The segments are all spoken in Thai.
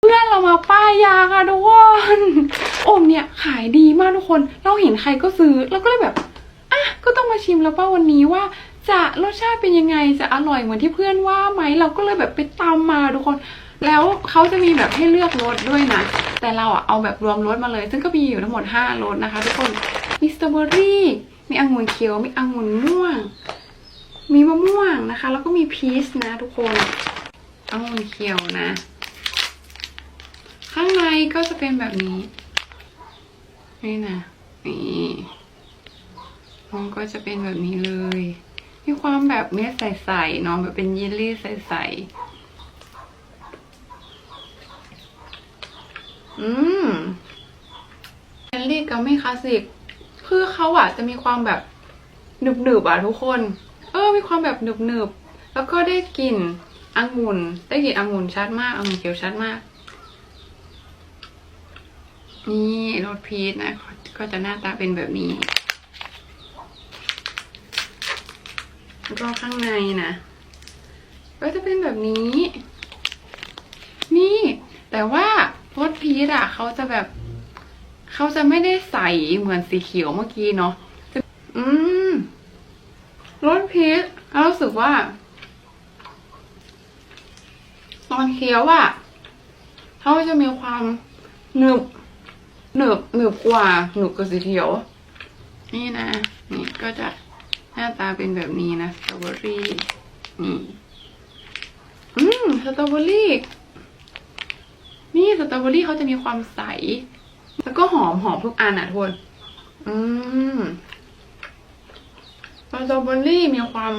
เพื่อนเรามาป้ายยาค่ะทุกคนโอมเนี่ยขายดีมากทุกคน เราเห็นใครก็ซื้อเราก็เลยแบบอะก็ต้องมาชิมแล้วป้าวันนี้ว่าจะรสชาติเป็นยังไงจะอร่อยเหมือนที่เพื่อนว่าไหมเราก็เลยแบบไปตามมาทุกคน แล้วเขาจะมีแบบให้เลือกรสด้วยนะ แต่เราอะเอาแบบรวมรสมาเลย ซึ่งก็มีอยู่ทั้งหมด5รสนะคะ ทุกคนมีสตรอเบอรี่มีองุ่นเขียวมีองุ่นม่วง มีมะม่วงนะคะ แล้วก็มีพีชนะ ทุกคนองุ่นเขียวนะ ข้างในก็จะเป็นแบบนี้ นี่นะ นี่มันก็จะเป็นแบบนี้เลย มีความแบบเม็ดใสๆเนาะแบบเป็นเยลลี่ใสๆอืมเยลลี่กัมมี่คลาสสิก คือเขาอะจะมีความแบบหนึบๆอะทุกคน เออ มีความแบบหนึบๆ แล้วก็ได้กลิ่นองุ่น ได้กลิ่นองุ่นชัดมากองุ่นเขียวชัดมาก นี่รสพีชนะ ก็จะหน้าตาเป็นแบบนี้ แล้วก็ข้างในนะ ก็จะเป็นแบบนี้ นี่ แต่ว่ารสพีชอะเขาจะแบบ เขาจะไม่ได้ใสเหมือนสีเขียวเมื่อกี้เนาะอืมรสพีชเรารู้สึกว่า ตอนเคี้ยวอะเขาจะมีความหนึบ หนึบหนึบกว่าหนึบกว่าสีเขียว นี่นะ นี่ก็จะหน้าตาเป็นแบบนี้นะสตรอเบอรี่นี่อืมสตรอเบอรี่นี่สตรอเบอรี่เขาจะมีความใส แล้วก็หอมหอมทุกอันอะทุกคนอืมสตรอเบอรี่มีความ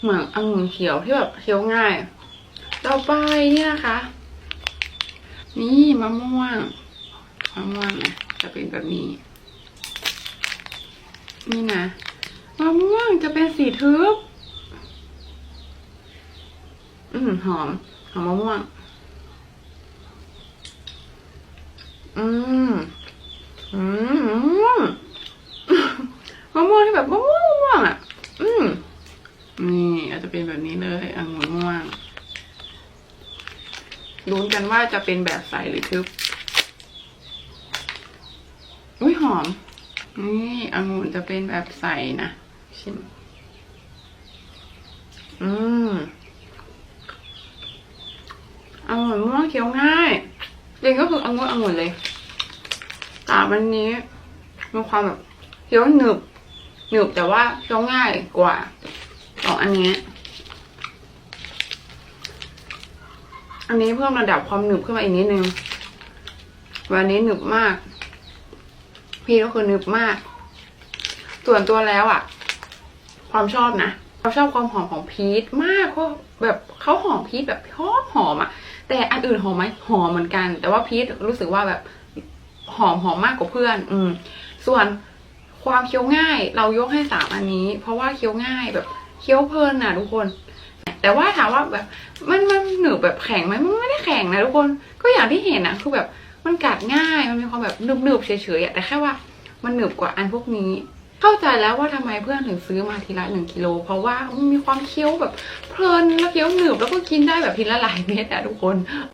เหมือนองุ่นเขียวที่แบบเคี้ยวง่าย ต่อไปเนี่ยนะคะ นี่มะม่วง มะม่วงนะจะเป็นแบบนี้ นี่นะมะม่วงจะเป็นสีทึบ อืมหอม หอมมะม่วง อืม อืมมะม่วงมะม่วงที่แบบมะม่วงมะม่วงอะ อืม นี่อาจจะเป็นแบบนี้เลยองุ่นม่วงลุ้นกันว่าจะเป็นแบบใสหรือทึบ อุ้ยหอม นี่องุ่นจะเป็นแบบใสนะ ชิม อืมองุ่นม่วงเคี้ยวง่ายจริงก็คือองุ่นองุ่นเลยแต่วันนี้มีความแบบเคี้ยวหนึบหนึบแต่ว่าเคี้ยวง่ายกว่าสองอันนี้ อันนี้เพิ่มระดับความหนึบขึ้นมาอีกนิดนึงวันนี้หนึบมาก พี่ก็คือนึบมาก ส่วนตัวแล้วอะความชอบนะเราชอบความหอมของพีชมากเพราะแบบเขาหอมพีชแบบหอมหอมอะแต่อันอื่นหอมไหมหอมเหมือนกัน แต่ว่าพีชรู้สึกว่าแบบหอมหอมมากกว่าเพื่อน อืม ส่วนความเคี้ยวง่าย เรายกให้สามอันนี้ เพราะว่าเคี้ยวง่ายแบบเคี้ยวเพลินนะทุกคน แต่ว่าถามว่าแบบมันมันหนึบแบบแข็งไหมมันไม่ได้แข็งนะทุกคน ก็อย่างที่เห็นนะคือแบบ มันกัดง่ายมันมีความแบบหนึบๆเฉยๆแต่แค่ว่ามันหนึบกว่าอันพวกนี้ เข้าใจแล้วว่าทำไมเพื่อนถึงซื้อมาทีละหนึ่งกิโลเพราะว่ามันมีความเคี้ยวแบบเพลินแล้วเคี้ยวหนึบแล้วก็กินได้แบบทีละหลายเม็ดอะทุกคน